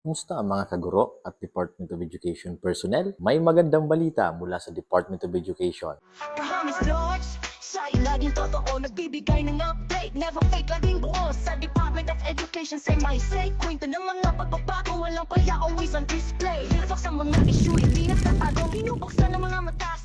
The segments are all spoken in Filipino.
Kumusta ang mga kaguro at Department of Education personnel? May magandang balita mula sa Department of Education. Promise Lords, sa'yo Nagbibigay ng update, never fake Laging buo sa Department of Education. Say say, kwento ng mga pagbabago. Always on display. Nilafak sa mga issue, hindi nagtatago Binubuksan ng mga mata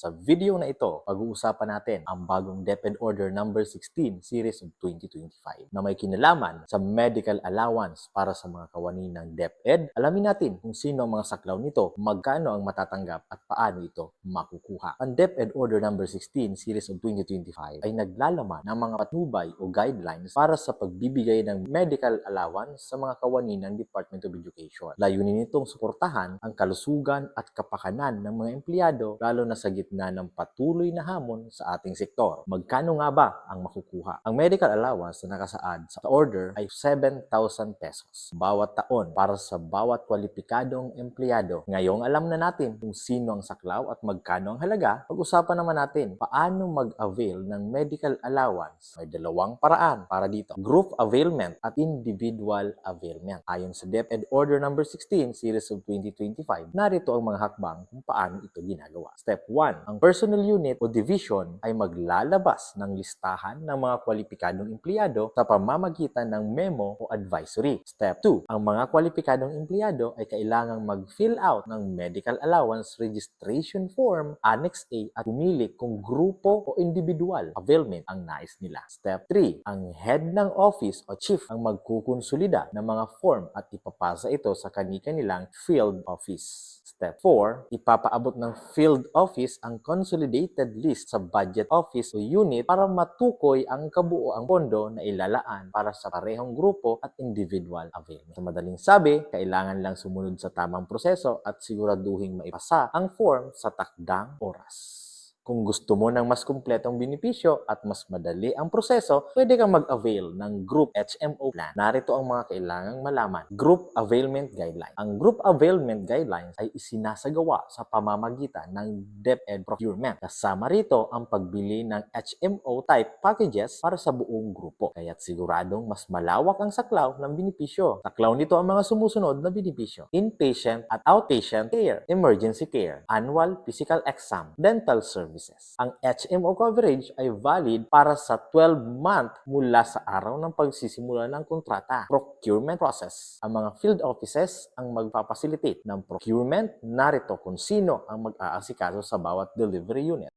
sa video na ito, pag-uusapan natin ang bagong DepEd Order number 16 series of 2025 na may kinalaman sa medical allowance para sa mga kawani ng DepEd. Alamin natin kung sino ang mga saklaw nito, magkano ang matatanggap at paano ito makukuha. Ang DepEd Order number 16 series of 2025 ay naglalaman ng mga patnubay o guidelines para sa pagbibigay ng medical allowance sa mga kawani ng Department of Education. Layunin nitong suportahan ang kalusugan at kapakanan ng mga empleyado lalo na sa gitna ng patuloy na hamon sa ating sektor. Magkano nga ba ang makukuha? Ang medical allowance na nakasaad sa order ay 7,000 pesos bawat taon para sa bawat kwalipikadong empleyado. Ngayong alam na natin kung sino ang saklaw at magkano ang halaga, pag-usapan naman natin paano mag-avail ng medical allowance. May dalawang paraan para dito. Group availment at individual availment. Ayon sa DepEd Order number 16 series of 2025, narito ang mga hakbang kung paano ito ginagawa. Step 1. Ang personnel unit o division ay maglalabas ng listahan ng mga kwalipikadong empleyado sa pamamagitan ng memo o advisory. Step 2. Ang mga kwalipikadong empleyado ay kailangang mag-fill out ng medical allowance registration form Annex A at pumili kung grupo o individual availment ang nais nila. Step 3. Ang head ng office o chief ang magkukonsolida ng mga form at ipapasa ito sa kani-kanilang field office. Step 4, ipapaabot ng field office ang consolidated list sa budget office o unit para matukoy ang kabuoang pondo na ilalaan para sa parehong grupo at individual availment. Sa madaling sabi, kailangan lang sumunod sa tamang proseso at siguraduhing maipasa ang form sa takdang oras. Kung gusto mo ng mas kumpletong benepisyo at mas madali ang proseso, pwede kang mag-avail ng Group HMO Plan. Narito ang mga kailangang malaman. Group Availment Guidelines. Ang Group Availment Guidelines ay isinasagawa sa pamamagitan ng DepEd Procurement. Kasama rito ang pagbili ng HMO type packages para sa buong grupo. Kaya't siguradong mas malawak ang saklaw ng benepisyo. Saklaw nito ang mga sumusunod na benepisyo. Inpatient at outpatient care, emergency care, annual physical exam, dental services. Ang HMO coverage ay valid para sa 12 month mula sa araw ng pagsisimula ng kontrata. Procurement process. Ang mga field offices ang magpapacilitate ng procurement. Narito kung sino ang mag-aasikaso sa bawat delivery unit.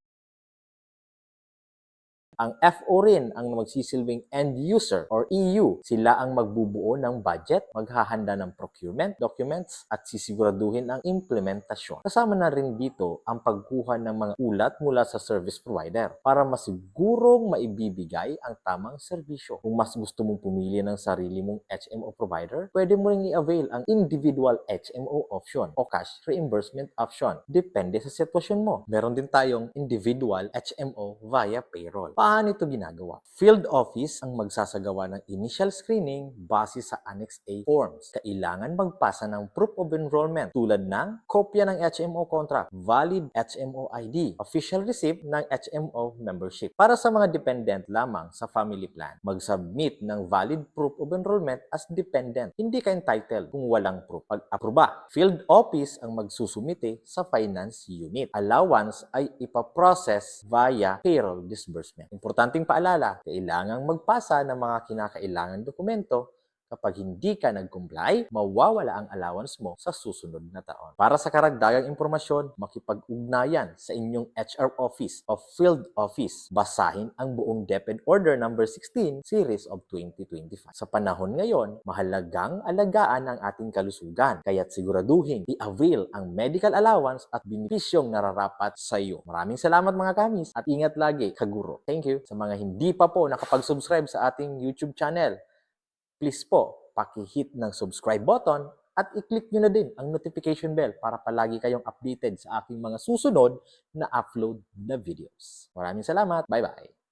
Ang FO rin ang magsisilbing end user or EU. Sila ang magbubuo ng budget, maghahanda ng procurement documents at sisiguraduhin ang implementasyon. Kasama na rin dito ang pagkuha ng mga ulat mula sa service provider para masigurong maibibigay ang tamang serbisyo. Kung mas gusto mong pumili ng sarili mong HMO provider, pwede mo ring i-avail ang individual HMO option o cash reimbursement option. Depende sa sitwasyon mo. Meron din tayong individual HMO via payroll. Paano ito ginagawa? Field office ang magsasagawa ng initial screening base sa Annex A forms. Kailangan magpasa ng proof of enrollment tulad ng kopya ng HMO contract, valid HMO ID, official receipt ng HMO membership. Para sa mga dependent lamang sa family plan, mag-submit ng valid proof of enrollment as dependent. Hindi ka entitled kung walang proof. Pag-aproba, field office ang magsusumite sa finance unit. Allowance ay ipaprocess via payroll disbursement. Importanteng paalala, kailangang magpasa ng mga kinakailangan dokumento Kapag hindi ka nag-comply, mawawala ang allowance mo sa susunod na taon. Para sa karagdagang impormasyon, makipag-ugnayan sa inyong HR office o field office. Basahin ang buong DepEd Order number 16 series of 2025. Sa panahon ngayon, mahalagang alagaan ang ating kalusugan. Kaya't siguraduhin i-avail ang medical allowance at benepisyong nararapat sa iyo. Maraming salamat mga kamis at ingat lagi, kaguro. Thank you. Sa mga hindi pa po nakapag-subscribe sa ating YouTube channel, please po, paki-hit ng subscribe button at i-click nyo na din ang notification bell para palagi kayong updated sa aking mga susunod na upload na videos. Maraming salamat. Bye-bye.